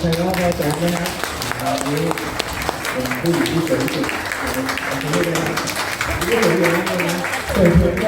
ไทยรัฐแจกด้วยนะครับวันี้เป็นผู้หญิงที่สวยที่สุดอบคุณวยนะครับนี่ก็สวยนะนะสวยเพื่อนก็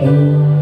Amen.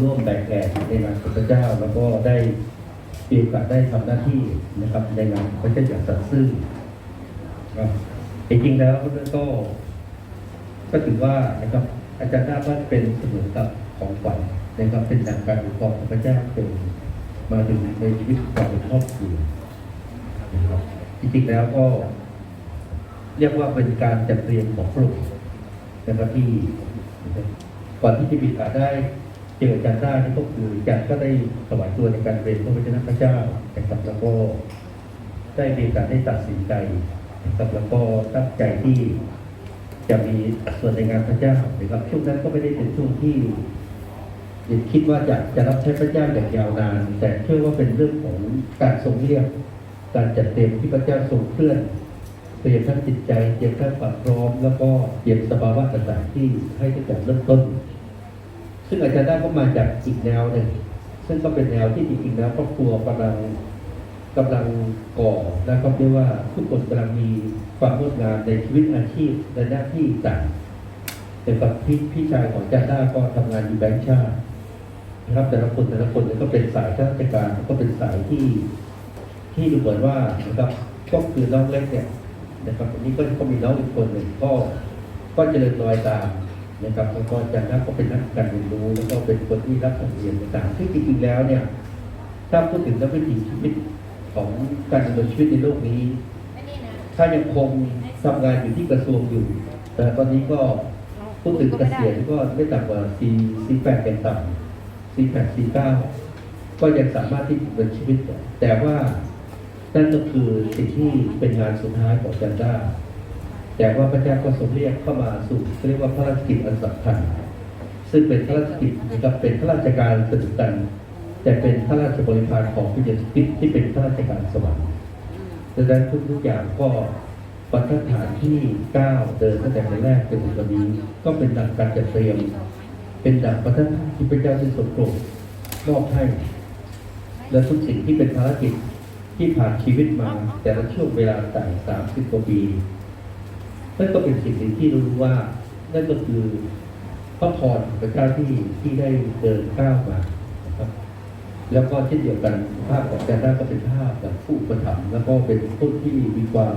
ร่วมแบ่งแก่ในงานพระเจ้า แล้วก็ได้มีโอกาสได้ทำหน้าที่นะครับ ในงานพระเจ้าอย่างสัตย์ซื่อครับจริงๆแล้วก็ ก็ถือว่านะครับ อาจารย์ได้ว่าเป็นเสมือนกับของขวัญนะครับเป็นดังการอุปกรณ์ของพระเจ้าเป็นมาถึงในชีวิตของเราเป็นครอบครัวนะครับจริงๆแล้วก็ เรียกว่าเป็นการจัดเตรียมของพระองค์นะครับที่ก่อนที่จะมีโอกาสได้ เจออาจารย์ได้นี่ก็คืออาจารย์ก็ได้ถวายตัวในการเรียนพระวจนะพระเจ้านะครับแล้วก็ได้มีกาสได้ตัดสินใจนะครับแล้วก็ตั้งใจที่จะมีส่วนในงานพระเจ้านะครับช่วงนั้นก็ไม่ได้เป็นช่วงที่คิดว่าจะจะรับใช้พระเจ้าอย่างยาวนาน แต่เชื่อว่าเป็นเรื่องของการทรงเรียก การจัดเตรียมที่พระเจ้าทรงเคลื่อนเตรียมทั้งจิตใจเตรียมทั้งความพร้อม แล้วก็เตรียมสภาวะต่างๆที่ให้ตั้งแต่เริ่มต้น ซึ่งอาจารย์ได้ก็มาจากอีกแนวหนึ่งซึ่งก็เป็นแนวที่จริงๆแล้วครอบครัวกำลังกำลังก่อนะครับเรียกว่าทุกคนกำลังมีความงดงามในชีวิตอาชีพและหน้าที่ต่างแต่กับพี่พี่ชายของอาจารย์ได้ก็ทำงานอยู่แบงค์ชาตินะครับแต่ละคนแต่ละคนเนี่ยก็เป็นสายข้าราชการก็เป็นสายที่ที่ดูเหมือนว่านะครับก็คือน้องเล็กเนี่ยนะครับอันนี้ก็ก็มีน้องอีกคนหนึ่งก็ก็เจริญรอยตาม นะครับแล้วก็อาจารย์นักก็เป็นนักการเรียนรู้ แล้วก็เป็นคนที่รักการเรียนต่างๆซึ่งจริงๆแล้วเนี่ยถ้าพูดถึงนักวิถีชีวิตของการดำเนินชีวิตในโลกนี้ ถ้ายังคงทำงานอยู่ที่กระทรวงอยู่ แต่ตอนนี้ก็พูดถึงเกษียณก็ไม่ต่ำกว่า4 4 8เป็นต่ำสี่แปดสี่เก้าก็ยังสามารถที่จะดำเนินชีวิต แต่ว่านั่นก็คือสิ่งที่เป็นงานสุดท้ายของจันด้า แต่ว่าพระเจ้าก็ทรงเรียกเข้ามาสู่เรียกว่าพระราชกิจอันสำคัญซึ่งเป็นพระราชกิจนะครับเป็นข้าราชการสนุกัน แต่เป็นข้าราชบริพารของพระเยซูคริสต์ที่เป็นข้าราชการสวรรค์ดังนั้นทุกๆอย่างก็บรรทัดฐานที่ก้าวเดินตั้งแต่วันแรกจนถึงวันนี้ก็เป็นดังการจัดเตรียม เป็นดังประทัดที่พระเจ้าได้ทรงโปรดมอบให้ และทุกสิ่งที่เป็นภารกิจที่ผ่านชีวิตมาแต่ละช่วงเวลาต่างสามสิบกว่าปี นั่นก็เป็นสิ่งหนึ่งที่รู้ว่า นั่นก็คือพระพรของพระเจ้าที่ที่ได้เดินก้าวมาครับ แล้วก็เช่นเดียวกันภาพของแกนด้าก็เป็นภาพแบบผู้ประถมแล้วก็เป็นผู้ที่มีความ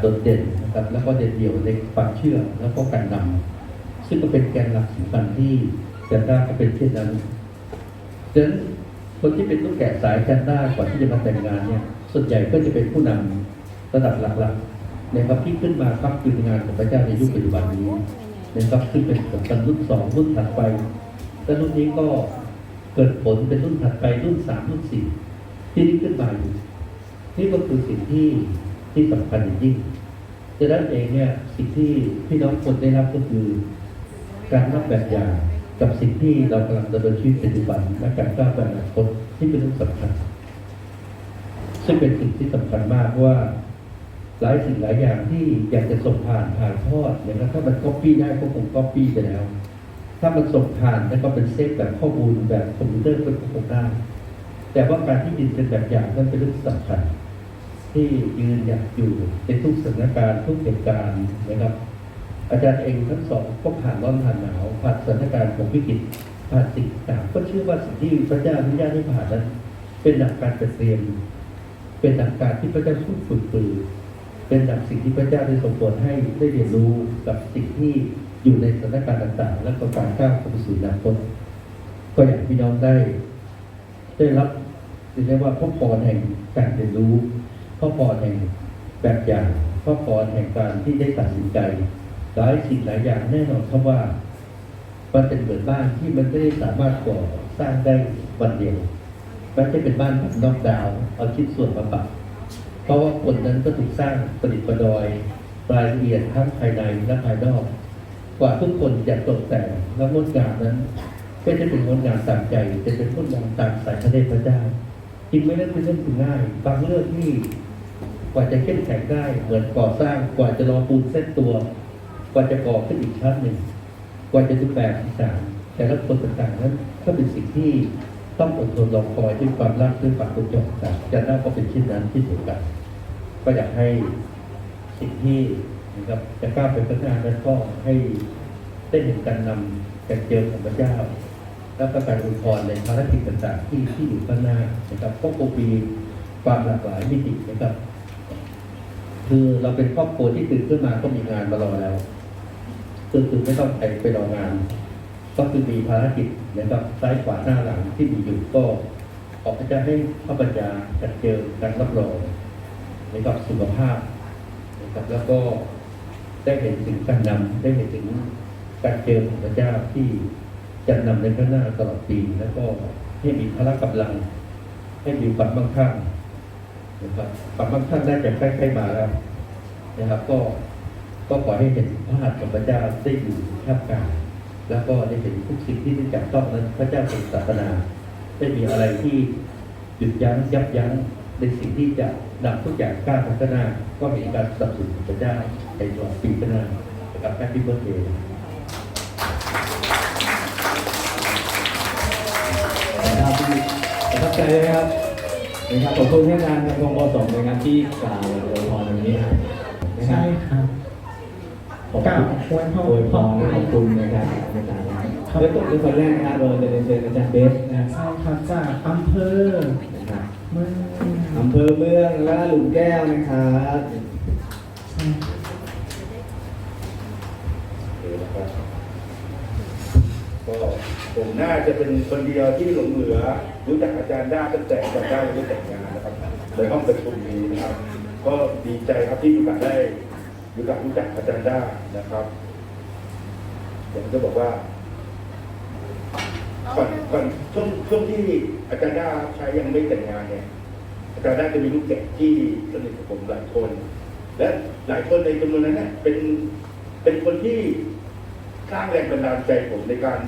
โดดเด่นนะครับ แล้วก็เด่นเดี่ยวในความเชื่อแล้วก็การนำซึ่งก็เป็นแกนหลักสำคัญที่แกนด้าก็เป็นเช่นนั้นดังนั้นคนที่เป็นลูกแกะสายแกนด้าก่อนที่จะมาแต่งงานเนี่ย ส่วนใหญ่ก็จะเป็นผู้นำระดับหลักๆ นะครับที่ขึ้นมาครับคืองานของพระเจ้าในยุคปัจจุบันนี้นะครับซึ่งเป็นของกันรุ่นสองรุ่นถัดไปและรุ่นนี้ก็เกิดผลเป็นรุ่นถัดไปรุ่นสามรุ่นสี่ที่นี่ขึ้นมาอยู่นี่ก็คือสิ่งที่ที่สำคัญอย่างยิ่งดังนั้นเองเนี่ยสิ่งที่พี่น้องคนได้รับก็คือ การรับแบบอย่างกับสิ่งที่เรากำลังดำเนินชีวิตปัจจุบันและการก้าวไปอนาคตที่เป็นเรื่องสำคัญ ซึ่งเป็นสิ่งที่สำคัญมากว่า หลายสิ่งหลายอย่างที่อยากจะส่งผ่านผ่านทอดเนี่ยนะถ้ามันก๊อปปี้ได้ก็คงก๊อปปี้ไปแล้ว ถ้ามันส่งผ่านแล้วก็เป็นเซฟแบบข้อมูลแบบคอมพิวเตอร์ก็คงได้ แต่ว่าการที่ยินเป็นแบบอย่างนั้นเป็นเรื่องสำคัญที่ยืนหยัดอยู่ในทุกสถานการณ์ทุกเหตุการณ์นะครับ อาจารย์เองทั้งสองก็ผ่านร้อนผ่านหนาวผ่านสถานการณ์ของวิกฤตผ่านสิ่งต่างก็เชื่อว่าสิ่งที่พระเจ้าอนุญาตให้ผ่านนั้น เป็นหลักการเตรียม เป็นหลักการที่พระเจ้าช่วยฝึกปรือ เป็นดังสิ่งที่พระเจ้าได้ทรงโปรดให้ได้เรียนรู้กับสิ่งที่อยู่ในสถานการณ์ต่างๆ และก็การก้าวข้าไปสู่อนาคตก็อยากพี่น้องได้ ได้รับเรียกว่าพระพรแห่งการเรียนรู้พระพรแห่งแบบอย่างพระพรแห่งการที่ได้ตัดสินใจหลายสิ่งหลายอย่างแน่นอนครับว่ามันเป็นเหมือนบ้านที่มันไม่ได้สามารถก่อสร้างได้วันเดียวมันจะเป็นบ้านแบบนอกดาว เอาชิ้นส่วนมาปรับ เพราะว่าคนนั้นก็ถูกสร้างประดิษฐ์ประดอยรายละเอียดทั้งภายในและภายนอก กว่าทุกคนจะตกแต่งและงดงามนั้นก็จะเป็นงดงามตามใจจะเป็นงดงามตามสายพระเดชพระเจ้าจริงไม่ได้เป็นเรื่องง่ายบางเรื่องที่กว่าจะเข้มแข็งได้เหมือนก่อสร้างกว่าจะรอปูนเส้นตัว กว่าจะก่อขึ้นอีกชั้นหนึ่ง กว่าจะดูแบบต่างแต่ละคนต่างๆนั้นก็เป็นสิ่งที่ต้องอดทนรอคอยด้วยความรักด้วยความรู้จักต่างจะน่าก็เป็นเช่นนั้นที่เดียวกัน ก็อยากให้สิ่งที่นะครับจะกล้าไปข้างหน้านั้นก็ให้ได้เห็นการนำการเจอของพระเจ้า แล้วก็การอวยพรในภารกิจต่างๆที่ที่อยู่ข้างหน้านะครับก็คงมีความหลากหลายมิตินะครับ คือเราเป็นครอบครัวที่ตื่นขึ้นมาก็มีงานมารอแล้วคือคือไม่ต้องไปไปรองาน ก็คือมีภารกิจนะครับซ้ายขวาหน้าหลังที่มีอยู่ก็ขอพระเจ้าให้พระปัญญาจัดเจอการรับรอง นะครับสุขภาพนะครับแล้วก็ได้เห็นถึงการนำได้เห็นถึงการเจอของพระเจ้าที่จะนำในข้างหน้าตลอดปีแล้วก็ให้มีพละกำลัง ให้มีความมั่งคั่งนะครับความมั่งคั่งน่าจะใกล้ๆมาแล้วนะครับ ก็ก็ขอให้เห็นพระหัตถ์ของพระเจ้าได้อยู่ท่ามกลางแล้วก็ได้เห็นทุกสิ่งที่ได้จับต้องนั้นพระเจ้าทรงศาสนาได้มีอะไรที่หยุดยั้งยับยั้งในสิ่งที่จะ นำทุกอย่างก้าวพัฒนาก็มีการสนับสนุนของพระเจ้าในตลอดปีข้างหน้านะครับแฮปปี้เบิร์ดเดย์นะครับประทับใจเลยครับนะครับขอบคุณท่านอาจารย์พงศ์โอสมนะครับที่กล่าวอวยพรตรงนี้ครับนะคใช่รับครับขอบกล่าวคุณอวยพรอวยพรขอบคุณนะครับอาจารย์ครับเริ่มต้นด้วยคนแรกนะครับเราจะเรียนเชิญอาจารย์เบสนะใช่ครับจากอำเภอนะครับเมือง อำเภอเมืองและหลุมแก้วนะครับก็ผมน่าจะเป็นคนเดียวที่หลงเหลือ รู้จักอาจารย์ด้าตั้งแต่จารย์ด้ายังไม่แต่งงานนะครับในห้องประชุมนี้นะครับ ก็ดีใจครับที่มีโอกาสได้มีโอกรู้จักอาจารย์ด้านะครับผมจะบอกว่าก่อนก่อนช่วงช่วงที่อาจารย์ด้าใช้ยังไม่แต่งงานเนี่ย อาจารย์ด้าจะมีลูกแกะที่สนิทกับผมหลายคน และหลายคนในจำนวนนั้นเนี่ยเป็นเป็นคนที่สร้างแรงบันดาลใจผมในการ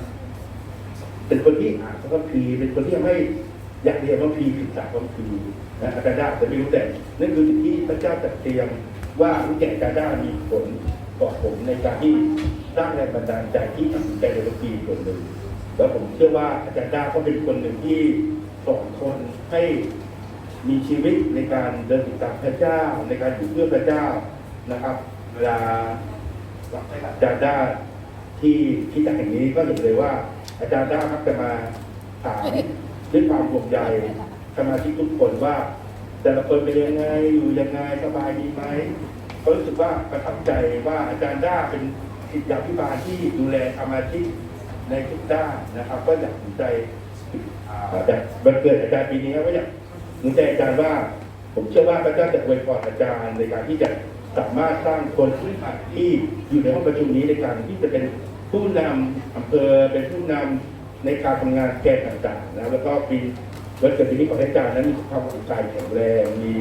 เป็นคนที่อ่านพระคัมภีร์เป็นคนที่ทำให้อยากเรียนพระคัมภีร์ศึกษาพระคัมภีร์นะอาจารย์ด้าจะไม่รู้แต่นั่นคือสิ่งที่พระเจ้าจัดเตรียมว่าลูกแก่อาจารย์ด้ามีผลต่อผมในการที่สร้างแรงบันดาลใจที่ตัดสินใจในพระคัมภีร์ส่วนหนึ่งแล้วผมเชื่อว่าอาจารย์ด้าก็เป็นคนหนึ่งที่สอนคนให้ มีชีวิตในการเดินติดตามพระเจ้า ในการอยู่เพื่อพระเจ้านะครับ เวลาอาจารย์ด้าที่ที่จากแห่งนี้ก็เห็นเลยว่า อาจารย์ด้ามักจะมาถามด้วยความห่วงใยสมาชิกทุกคนว่า แต่ละคนเป็นยังไงอยู่ยังไงสบายดีไหมก็รู้สึกว่าประทับใจว่าอาจารย์ด้าเป็นศิษยาพิบาลที่ดูแลสมาชิกในทุกด้านนะครับ ก็อยากสนใจอ่าแต่วันเกิดอาจารย์ปีนี้ก็อยาก สนใจอาจารย์ว่า ผมเชื่อว่าพระเจ้าจะอวยพรอาจารย์ในการที่จะสามารถสร้างคนที่อยู่ในห้องประชุมนี้ในการที่จะเป็นผู้นำอำเภอเป็นผู้นำในการทำงานแก่ต่างๆนะแล้วก็ปีวันเกิดปีนี้ของอาจารย์นั้นมีสุขภาพร่างกายแข็งแรงมี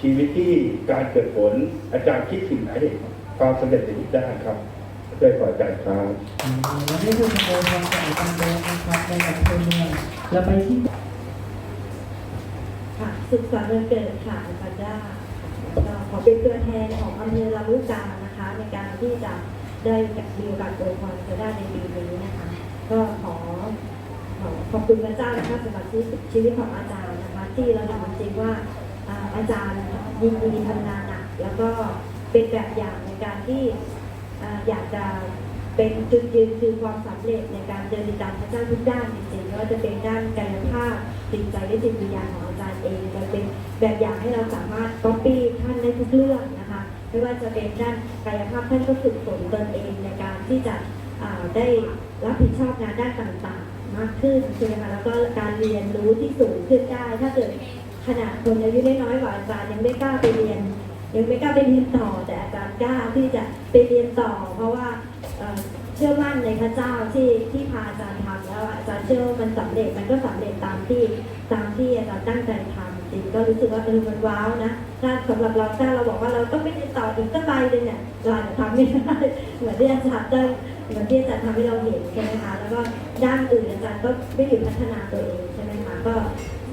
ชีวิตที่การเกิดผลอาจารย์คิดสิ่งไหนความสำเร็จในทุกด้านครับช่วยขออาจายครับวันนี้คือขโมยทองจากอำเภอนะครับในอำเภอเมืองเราไปที่ ค่ะสุขสันต์วันเกิดค่ะอาจารย์ด้าก็ขอเป็นตัวแทนของอำเภอลำลูกกานะคะ ในการที่จะได้มีโอกาสอวยพรจะได้ในปีนี้นะคะ ก็ขอขอขอบคุณพระเจ้านะคะสำหรับชีวิตชีวิตของอาจารย์นะคะ ที่เราเห็นจริงว่าอาจารย์ยินดีทำงานหนักแล้วก็เป็นแบบอย่างในการที่อยากจะเป็นจุดยืนคือความสำเร็จในการเดินตามพระเจ้าทุกด้านจริงๆไม่ว่าจะเป็นด้านกายภาพจิตใจและจิตวิญญาณของอาจารย์ เองจะเป็นแบบอย่างให้เราสามารถก๊อปปี้ท่านได้ทุกเรื่องนะคะ ไม่ว่าจะเป็นด้านกายภาพท่านก็ฝึกฝนตนเองในการที่จะได้รับผิดชอบงานด้านต่างๆ มากขึ้นใช่ไหมคะแล้วก็การเรียนรู้ที่สูงขึ้นได้ ถ้าเกิดขนาดคนอายุน้อยกว่าอาจารย์ยังไม่กล้าไปเรียน ยังไม่กล้าไปเรียนต่อ แต่อาจารย์กล้าที่จะไปเรียนต่อ เพราะว่าเอ่อเชื่อมั่นในพระเจ้าที่ที่พาอาจารย์ทำ แล้วอาจารย์เชื่อว่ามันสำเร็จมันก็สำเร็จตามที่ตามที่อาจารย์ตั้งใจทำจริงก็รู้สึกว่าเออมันว้าวนะถ้าสำหรับเราถ้าเราบอกว่าเราต้องไปเรียนต่ออีกสักใบหนึงเนี่ยเราอาจจะทำไม่ได้เหมือนที่อาจารย์ได้เหมือนที่อาจารย์ทำให้เราเห็นใช่ไหมคะแล้วก็ด้านอื่นอาจารย์ก็ไม่หยุดพัฒนาตัวเองใช่ไหมคะก็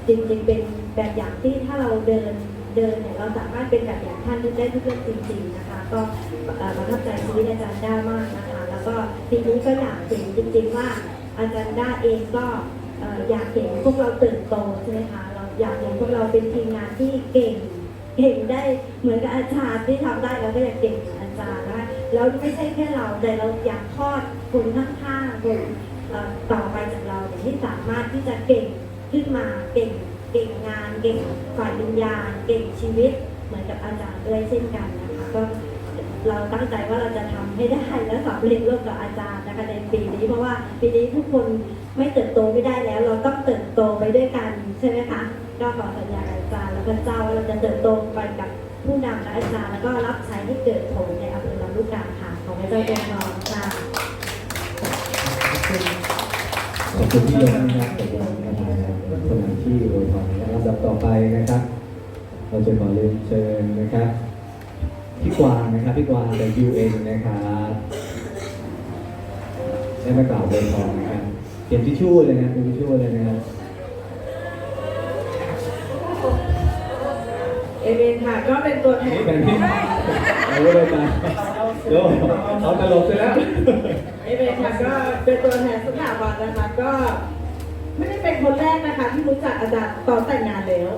จริงๆเป็นแบบอย่างที่ถ้าเราเดิน เดินเนี่ยเราสามารถเป็นแบบอย่างท่านได้ทุกเรื่องจริง ๆนะคะ ก็ประทับใจชีวิตอาจารย์ด้ามากนะคะ แล้วก็ปีนี้ก็อยากเห็นจริง ๆ ว่าอาจารย์ด้าเองก็อยากเห็นพวกเราเติบโตใช่ไหมคะเราอยากเห็นพวกเราเป็นทีมงานที่เก่งเก่งได้เหมือนกับอาจารย์ที่ทำได้เราก็อยากเก่งเหมือนอาจารย์นะคะแล้วไม่ใช่แค่เราแต่เราอยากทอดคนข้างๆคนต่อไปจากเราที่สามารถที่จะเก่งขึ้นมาเก่ง เก่งงาน เก่งฝ่ายวิญญาณ เก่งชีวิต เหมือนกับอาจารย์ด้วยเช่นกันนะคะก็เราตั้งใจว่าเราจะทำให้ได้และสำเร็จร่วมกับอาจารย์นะคะในปีนี้ เพราะว่าปีนี้ทุกคนไม่เติบโตไม่ได้แล้ว เราต้องเติบโตไปด้วยกันใช่ไหมคะก็ขอสัญญาอาจารย์ แล้วก็เจ้าว่าเราจะเติบโตไปกับผู้นำและอาจารย์แล้วก็รับใช้ให้เกิดผลในอำเภอลำลูกกาค่ะของพระเจ้าเป็นรองค่ะ ขอบคุณที่ยกนะครับกับเรานะครับคนหนึ่งที่โวยพรและลำดับต่อไปนะครับ เราจะขอเรียนเชิญนะครับ พี่กวางนะครับ พี่กวางจาก UN นะครับได้มากล่าวโวยพรนะครับเตรียมทิชชู่เลยนะเตรียมทิชชู่เลยนะครับ เอเมนค่ะก็เป็นตัวแทนนี่เป็นพี่เอาไว้เลยกัน โยเอาตลกเลยแล้วเอเมนค่ะก็เป็นตัวแทนสถาบันนะคะก็ไม่ได้เป็นคนแรกนะคะที่รู้จักอาจารย์ตอนแต่งงานแล้ว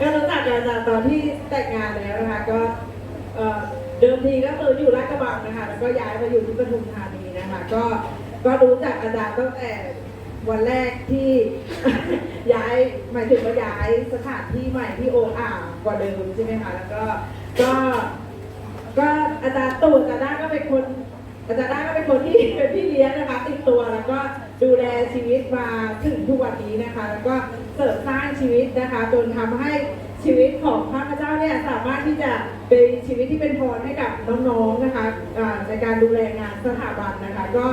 ก็รู้จักอาจารย์ตอนที่แต่งงานแล้วนะคะ ก็เอ่อเดิมทีก็คืออยู่ลาดกระบังนะคะแล้วก็ย้ายมาอยู่ที่ปทุมธานีนะคะก็ก็รู้จักอาจารย์ตั้งแต่วันแรกที่ ย้ายหมายถึงว่าย้ายสถานที่ใหม่ที่โออ่ากว่าเดิมใช่ไหมคะแล้วก็ก็ ก็อาจารย์ตูนอาจารย์ด้าก็เป็นคนอาจารย์ด้าก็เป็นคนที่เป็นพี่เลี้ยงนะคะติดตัวแล้วก็ดูแลชีวิตมาถึงทุกวันนี้นะคะ แล้วก็เสริมสร้างชีวิตนะคะจนทำให้ชีวิตของพระพเจ้าเนี่ยสามารถที่จะเป็นชีวิตที่เป็นพรให้กับน้องๆนะคะในการดูแลงานสถาบันนะคะ ก็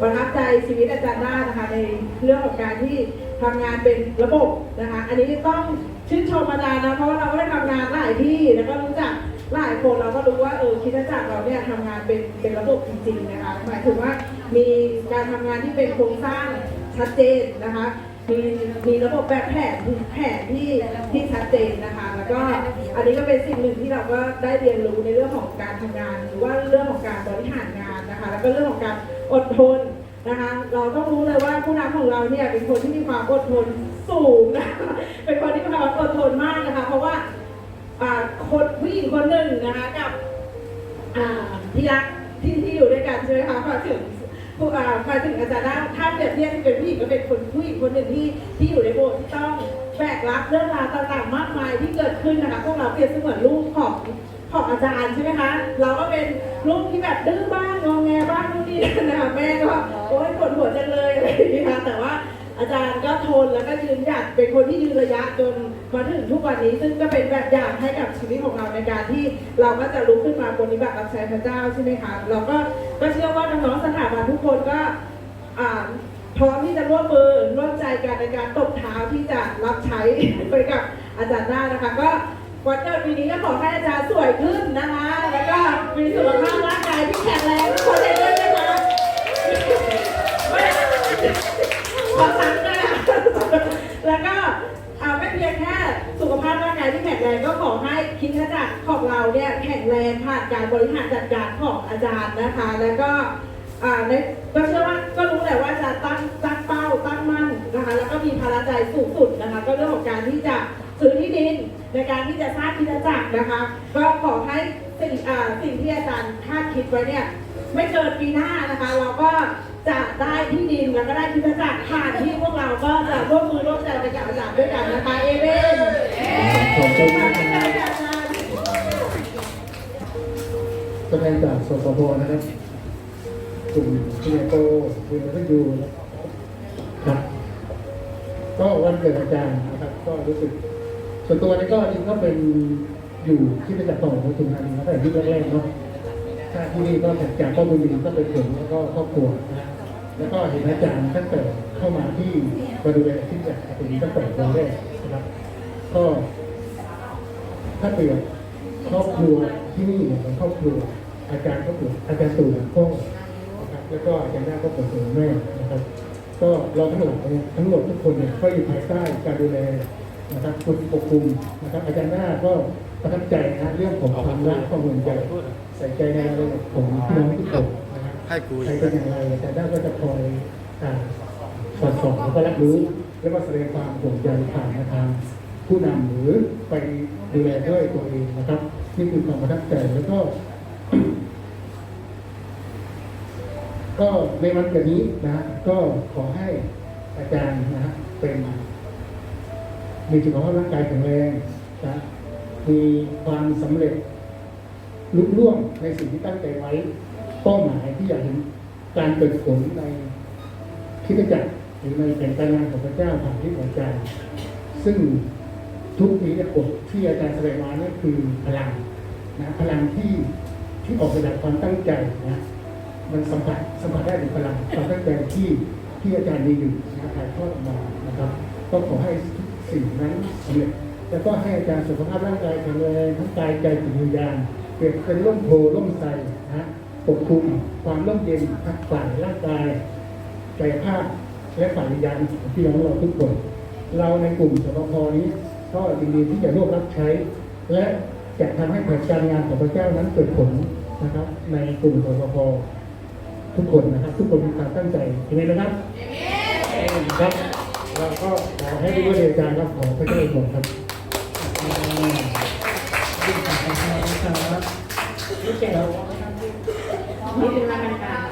ประทับใจชีวิตอาจารย์ด้านะคะ ในเรื่องของการที่ทำงานเป็นระบบนะคะ อันนี้ต้องชื่นชมอาจารย์นะเพราะว่าเราก็ได้ทำงานหลายที่แล้วก็รู้จัก หลายคนเราก็รู้ว่าเออคิดจักรเราเนี่ยทำงานเป็นเป็นระบบจริงๆนะคะหมายถึงว่ามีการทำงานที่เป็นโครงสร้างชัดเจนนะคะมีมีระบบแบบแผนแผนที่ที่ชัดเจนนะคะ แล้วก็อันนี้ก็เป็นสิ่งหนึ่งที่เราก็ได้เรียนรู้ในเรื่องของการทำงาน หรือว่าเรื่องของการบริหารงานนะคะ แล้วก็เรื่องของการอดทนนะคะ เราต้องรู้เลยว่าผู้นำของเราเนี่ยเป็นคนที่มีความอดทนสูงนะเป็นคนที่มีความอดทนมากนะคะ เพราะว่า คนผู้หญิงคนหนึ่งนะคะกับอ่าที่รักที่ที่อยู่ด้วยกันใช่ไหมคะมาถึงผู้อ่ามาถึงอาจารย์ด้าถ้าเปรียบเทียบเป็นผู้หญิงก็เป็นคนผู้หญิงคนหนึ่งที่ที่อยู่ในโบสถ์ที่ต้องแบกรับเรื่องราวต่างๆมากมายที่เกิดขึ้นนะคะพวกเราเปรียบเสมือนลูกของของอาจารย์ใช่ไหมคะเราก็เป็นลูกที่แบบดื้อบ้างงอแงบ้างนู่นนี่นั่นนะคะแม่ก็โอ๊ยปวดหัวจังเลยอะไรอย่างนี้ค่ะแต่ว่า อาจารย์ก็ทนแล้วก็ยืนหยัดเป็นคนที่ยืนระยะจนมาถึงทุกวันนี้ ซึ่งก็เป็นแบบอย่างให้กับชีวิตของเราในการที่เราก็จะลุกขึ้นมาปฏิบัติรับใช้พระเจ้าใช่ไหมคะเราก็ก็เชื่อว่าน้องๆสถาบันทุกคนก็พร้อมที่จะร่วมมือร่วมใจกันในการตบเท้าที่จะรับใช้ไปกับอาจารย์ได้านะคะก็วันเกิดปีนี้ก็ขอให้อาจารย์สวยขึ้นนะคะ แล้วก็มีสุขภาพร่างกายที่แข็งแรงทุกคนได้ด้วย ขอสั่งด้วยนะแล้วก็อ่าไม่เพียงแค่สุขภาพร่างกายที่แข็งแรงก็ขอให้คิดจักรของเราเนี่ยแข็งแรงผ่านการบริหารจัดการของอาจารย์นะคะ แล้วก็อ่าในก็เชื่อว่าก็รู้แหละว่าอาจารย์ตั้งตั้งเป้าตั้งมั่นนะคะ แล้วก็มีภาระใจสูงสุดนะคะ ก็เรื่องของการที่จะซื้อที่ดินในการที่จะสร้างคิดจักรนะคะ ก็ขอให้สิ่งอ่าสิ่งที่อาจารย์คาดคิดไว้เนี่ย ไม่เกินปีหน้านะคะ เราก็จะได้ที่ดินแล้วก็ได้พิพิธภัณฑ์ผ่านที่พวกเราก็จะร่วมมือร่วมใจไปกับอาจายด้วยกันนะคะเอเวนขอบคุณมานะที่คใจรับอาจารย์ตัวแทนจากสปปนะครับกลุ่มพีเอโกคุณพัฒยูครับก็วันเกิดอาจารย์นะครับ ก็รู้สึก ส่วนตัวนี่ก็จริงก็เป็นอยู่ที่เป็นจากต่อของทุนธานีมาตั้งแต่ยุคแรกๆเนาะ ถ้าที่นี่ก็จากจากข้อมูลก็เป็นผมแล้วก็ครอบครัวนะแล้วก็เห็นอาจารย์ตั้งแต่เข้ามาที่มาดูแลที่จากตรงนี้ตั้งแต่วันแรกนะครับ ก็ ถ้าเปรียบครอบครัวที่นี่เนี่ยเป็นครอบครัว อาจารย์ก็คืออาจารย์ตู่พ่อนะครับแล้วก็อาจารย์หน้าก็เป็นแม่นะครับ ก็เราทั้งหลายเนี่ยทั้งหมดทุกคนเนี่ยก็อยู่ภายใต้การดูแลนะครับคุณปกคุมนะครับ อาจารย์หน้าก็ประทับใจนะเรื่องของความรักความห่วงใย ใส่ใจในรายละเอียดของพี่น้องทุกคนนะครับให้กูใครเป็นอย่างไรอาจารย์หน้าก็จะคอยอ่าสอดส่องแล้วก็รับรู้ แล้วก็แสดงความห่วงใยผ่านทางผู้นำหรือไปดูแลด้วยตัวเองนะครับ นี่คือความประทับใจแล้วก็ ก็ในวันเกิดนี้นะ ก็ขอให้อาจารย์นะฮะเป็นมีสุขภาพร่างกายแข็งแรงนะมีความสำเร็จ ลุล่วงในสิ่งที่ตั้งใจไว้เป้าหมายที่อยากเห็นการเกิดผลในคิดจักรหรือในแผนการงานของพระเจ้าผ่านที่ของอาจารย์ซึ่งทุกปีเนี่ยกฎที่อาจารย์แสดงมานั่คือพลังนะพลังที่ที่ออกมาจากความตั้งใจนะมันสัมผัสสัมผัสได้ถึงพลังความตั้งใจที่ที่อาจารย์มีอยู่นะถ่ายทอดออกมานะครับ ก็ขอให้ทุกสิ่งนั้นสำเร็จแล้วก็ให้อาจารย์สุขภาพร่างกายแข็งแรงทั้งกายใจจิตวิญญาณ เปรียบเป็นร่มโพล่มใสนะปกคลุมความร่มเย็นทั้งฝ่ายร่างกายกายภาพและฝ่ายวิญญาณของพี่น้องเราทุกคน เราในกลุ่มสปพนี้ก็ยินดีที่จะร่วมรับใช้ และจะทำให้แผนการงานของพระเจ้านั้นเกิดผลนะครับ ในกลุ่มสปพทุกคนนะครับ ทุกคนมีความตั้งใจเห็นไหมนะครับครับเราก็ขอให้ด้วยอาจารย์ครับขอพระเจ้าอวยพรครับ นี่แกเรานี่เป็นรายการ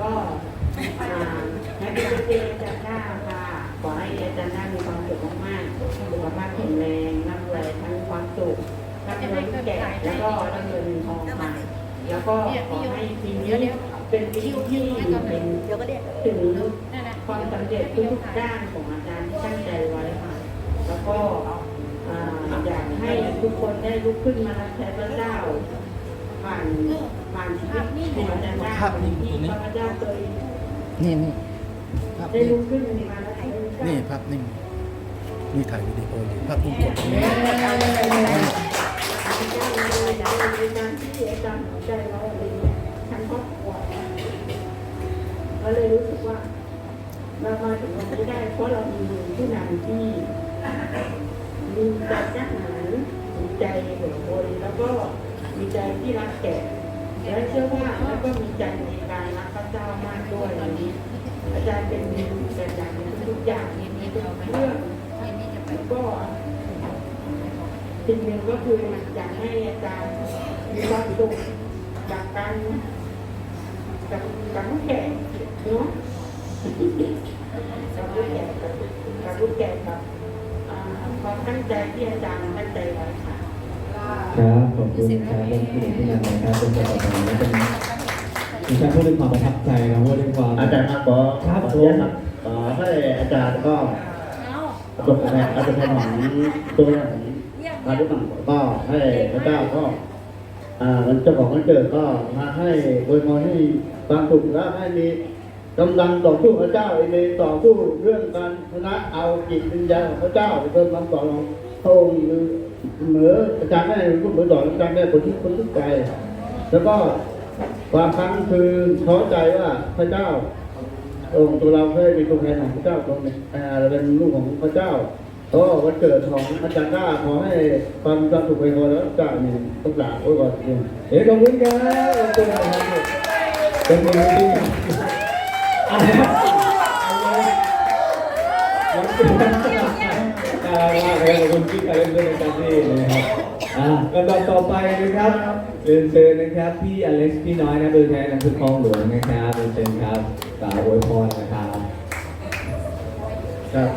ก็แฮปปี้เบิร์ดเดย์อาจารย์หน้าค่ะ ขอให้อาจารย์หน้ามีความสุขมากๆสุขภาพแข็งแรงร่ำรวยทั้งความสุขร่ำรวยแก่แล้วก็ร่ำรวยเงินทองค่ะแล้วก็ขอให้ปีนี้เป็นปีที่เป็นเดี๋ยวก็เด็กถึงความสำเร็จทุกๆด้านของอาจารย์ที่ตั้งใจไว้ค่ะ แล้วก็อ่าอยากให้ทุกคนได้ลุกขึ้นมารับใช้พระเจ้า ผ่านผ่านชีวิตของอาจารย์ได้ที่พระเจ้าเคยนี่นี่ภาพได้นิ่งลุกขึ้นมารับใช้พระเจ้านี่ภาพนิ่งนี่ถ่ายวิดีโออยู่ภาพนิ่งกดตรงนี้อาจารย์เลยอาจารย์ที่อาจารย์ใจเราเองทั้งครอบครัวเราเลยรู้สึกว่าเรามาถึงวันนี้ได้เพราะเรามีผู้นำที่มีใจกล้าหาญมีใจเหมือนคนแล้วก็ มีใจที่รักแก่และเชื่อว่าแล้วก็มีใจในการรักพระเจ้ามากด้วยวันนี้ อาจารย์เป็นแบบอย่างทุกๆอย่างมีเรื่องแล้วก็สิ่งหนึ่งก็คืออยากให้อาจารย์มีความสุขจากการกับกับผู้แก่เนาะกับลูกแก่กับกับลูกแก่กับความตั้งใจที่อาจารย์ตั้งใจไว้ค่ะ ครับขอบคุณครับท่านผู้นำที่นนะครับเป็นการต่อไปเป็นเป็นการพูดด้วยความประทับใจนะพูดด้วยความ อาจารย์ครับขอครับขออนุญาตครับขอให้อาจารย์ก็จบแทนอาจารย์ของตัวของพาทุกฝั่งก็ให้พระเจ้าก็อ่าเจ้าของวันเกิดก็มาให้อวยพรให้ความสุขและให้มีกำลังต่อสู้พระเจ้าในต่อสู้เรื่องการชนะเอาจิตวิญญาณของพระเจ้าเป็นคำสอนของพระองค์หรือ เหมืออาจารย์แม่พูดเหมือนสอนอาจารย์แม่คนที่คนทุกใจ แล้วก็ความครั้งคือท้อใจว่าพระเจ้าองค์ตัวเราเคยเป็นตัวแทนของพระเจ้าตรงนี้อ่าเราเป็นลูกของพระเจ้าก็วันเกิดของอาจารย์ก้าขอให้ความสุขสุขไปพอแล้วจ้ามีทุกอย่างโอ้ยก่อนเองเฮ้ยขอบคุณครับขอบคุณครับเป็นมือที่อะไรนะ วันเกิดอ่าว่าไปขอบคุณพี่การเล่นด้วยนะครับพี่นะครับอ่าลำดับต่อไปนะครับเรียนเชิญนะครับพี่อเล็กซ์พี่น้อยนะโดยแทนนำคือคลองหลวงนะครับเรียนเชิญครับกล่าวอวยพรนะครับครับ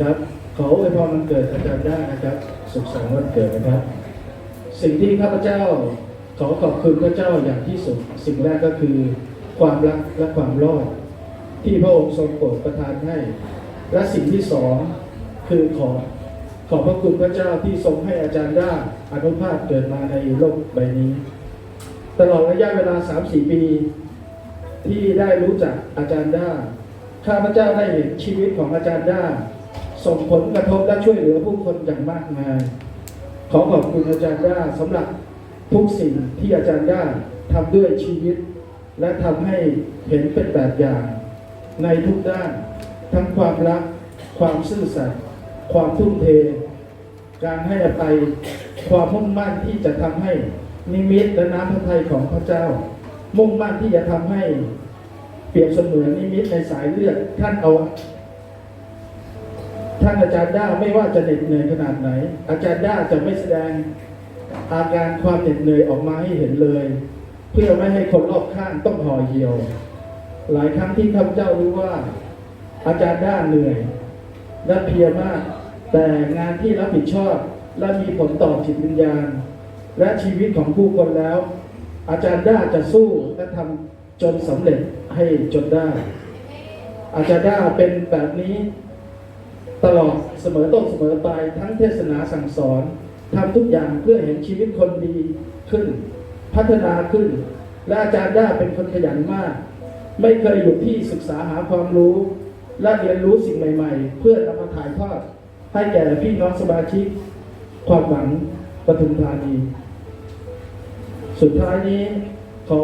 ครับขออวยพรวันเกิดอาจารย์ได้นะครับ สุขสันต์วันเกิดนะครับ สิ่งที่ข้าพเจ้าขอขอบคุณพระเจ้าอย่างที่สุด สิ่งแรกก็คือ ความรักและความรอด ที่พระองค์ทรงโปรดประทานให้ และสิ่งที่สอง คือขอขอบพระคุณพระเจ้าที่ทรงให้อาจารย์ด้าอนุภาพเกิดมาในโลกใบนี้ ตลอดระยะเวลา3-4ปี ที่ได้รู้จักอาจารย์ด้าข้าพระเจ้าได้เห็นชีวิตของอาจารย์ด้าส่งผลกระทบและช่วยเหลือผู้คนอย่างมากมาย ขอขอบคุณอาจารย์ด้าสำหรับทุกสิ่งที่อาจารย์ด้าทำด้วยชีวิต และทำให้เห็นเป็นแบบอย่าง ในทุกด้าน ทั้งความรัก ความซื่อสัตย์ ความทุ่มเท การให้อภัย ความมุ่งมั่นที่จะทำให้นิมิตและน้ำพระทัยของพระเจ้า มุ่งมั่นที่จะทำให้เปรียบเสมือนนิมิตในสายเลือดท่านเอาท่านอาจารย์ด้าไม่ว่าจะเหน็ดเหนื่อยขนาดไหน อาจารย์ด้าจะไม่แสดงอาการความเหน็ดเหนื่อยออกมาให้เห็นเลย เพื่อไม่ให้คนรอบข้างต้องห่อเหี่ยว หลายครั้งที่ข้าพเจ้ารู้ว่า อาจารย์ด้าเหนื่อย และเพียรมาก แต่งานที่รับผิดชอบและมีผลต่อจิตวิญญาณ และชีวิตของผู้คนแล้ว อาจารย์ด้าจะสู้และทำจนสำเร็จให้จนได้ อาจารย์ด้าเป็นแบบนี้ตลอดเสมอต้นเสมอปลายทั้งเทศนาสั่งสอนทำทุกอย่างเพื่อเห็นชีวิตคนดีขึ้น พัฒนาขึ้น และอาจารย์ด้าเป็นคนขยันมาก ไม่เคยหยุดที่ศึกษาหาความรู้ และเรียนรู้สิ่งใหม่ ๆ เพื่อนำมาถ่ายทอดให้แก่พี่น้องสมาชิก ความหวังปทุมธานี สุดท้ายนี้ขอ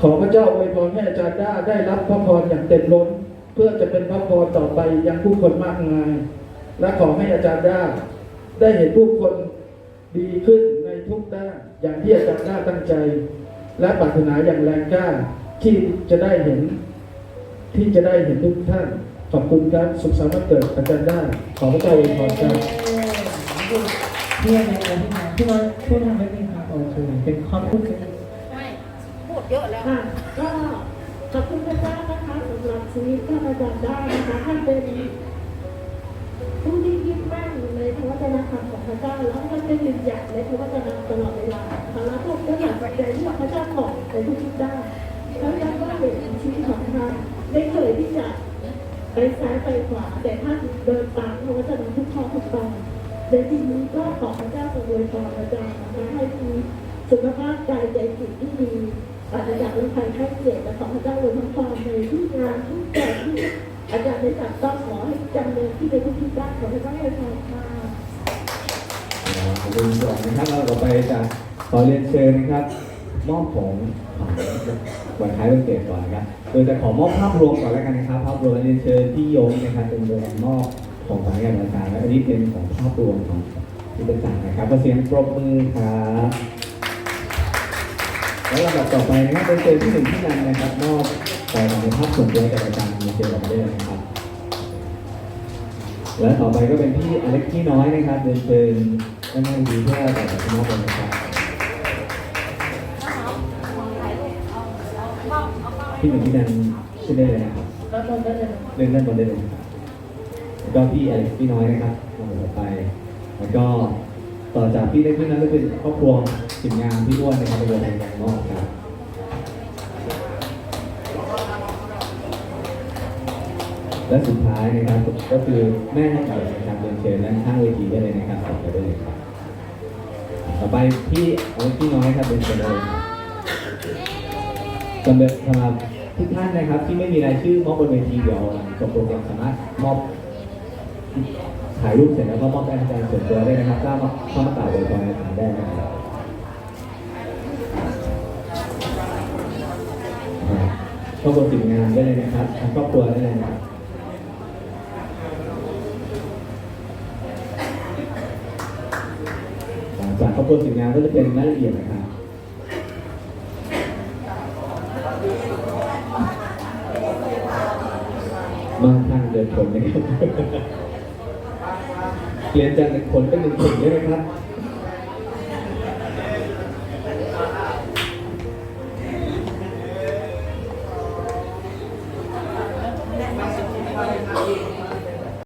ขอพระเจ้าอวยพรให้อาจารย์ด้าได้รับพระพรอย่างเต็มล้น เพื่อจะเป็นพระพรต่อไปยังผู้คนมากมาย และขอให้อาจารย์ด้าได้เห็นผู้คนดีขึ้นในทุกด้านอย่างที่อาจารย์ด้าตั้งใจ และปรารถนาอย่างแรงกล้าที่จะได้เห็น ที่จะได้เห็นทุกท่าน ขอบคุณครับสุขสันต์วันเกิดอาจารย์ได้าขอพระเจ้าอวยพรครับเพื่อนในการที่มาที่มาช่วยทำให้มีความโอเคเป็นความพูดกันพูดเยอะแล้วค่ะก็ขอบคุณพระเจ้านะคะสำหรับชีวิตท่านอาจารย์ได้นะคะท่านเป็นผู้ที่ยึดมั่นในพระวจนะคำของพระเจ้าแล้วท่านได้ยืนหยัดในพระวจนะตลอดเวลาค่ะแล้วพวกก็อยากจที่พระเจ้าบอกในทุกๆด้านแล้วท่านก็เห็นชีวิตของท่านได้เคยที่จะไปซ้ายไปขวา แต่ท่านเดินตามพระวจนะทุกข้อทุกตอนในที่นี้ก็ขอพระเจ้าทรงอวยพรอาจารย์นะคะให้มีสุขภาพกายใจจิตที่ดีอาจจะอยากเป็นใครแค่เจ็บและขอพระเจ้าอวยพรในทุกงานทุกแบบที่อาจารย์ได้จับต้องขอให้จำเนินที่ในทุกที่ด้าขอพระเจ้าอวยพรค่ะขอบคุณก่อนนะครับเราต่อไปจะขอเรียนเชิญนะครับ มอบของวัญวันคล้ายวันเกิดก่อนนะครับโดยจะขอมอบภาพรวมก่อนแล้วกันนะครับ ภาพรวมเรียนเชิญพี่โยงนะครับเป็นตัวแทนมอบของขวัญให้กับอาจารและอันนี้เป็นของภาพรวมของที่เป็นจ่านะครับขอเสียงปรบมือครับแล้วลำดับต่อไปนะครับเป็นเชิญที่หนึ่งที่นันนะครับมอบของในภาพส่วนตัวให้กับอาจารย์มีเชิญออกได้เลยนะครับ และต่อไปก็เป็นพี่อเล็กพี่น้อยนะครับเดินเชิญด้านดีเพื่อแต่ละคณะเลยนะครับ พี่หนึ่งพี่นันขึ้นได้เลยนะครับแล้วตอนนั้เนี่ยเล่นด้านบนได้เลยนะครับแล้วก็พี่อเล็กพี่น้อยนะครับลำดับต่อไป แล้วก็ต่อจากพี่เล็กพี่นั้นก็เป็นครอบครัวสินงานพี่อ้วนในะครับเป็นตัวแทนจากนอกครับและสุดท้ายนะครับก็คือแม่ให้เกิดนะครับเรียนเชิญด้านข้างเวทีได้เลยนะครับต่อไปได้เลยครับต่อไปพี่เอาพี่น้อยครับเป็นเชิญเลยครับ สำหรับสำหรับทุกท่านนะครับ ที่ไม่มีรายชื่อมอบบนเวทีเดี๋ยวหลังจบโปรแกรมสามารถมอบถ่ายรูปเสร็จแล้วก็มอบได้อาจารย์ส่วนตัวได้นะครับก็มาเข้ามากล่าวโดยพรอาจารย์ได้นะครับครอบครัวสิบงานได้เลยนะครับทางครอบครัวได้เลยนะครับจากครอบครัวสินงานก็จะเป็นรายละเอียดนะครับมา ทางเดินนะครับเปลี่ยนจากหนึ่งผลเป็นหนึ่งผลได้ไหมครับ